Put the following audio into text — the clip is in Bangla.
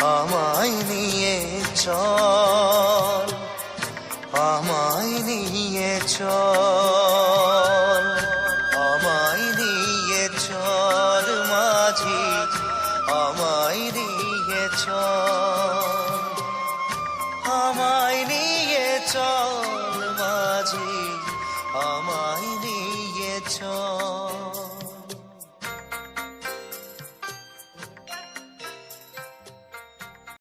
আমায় নিয়ে চল, আমায় নিয়ে চল, আমায় নিয়ে চল মাঝি, আমায় নিয়ে চল, আমায় নিয়ে চল।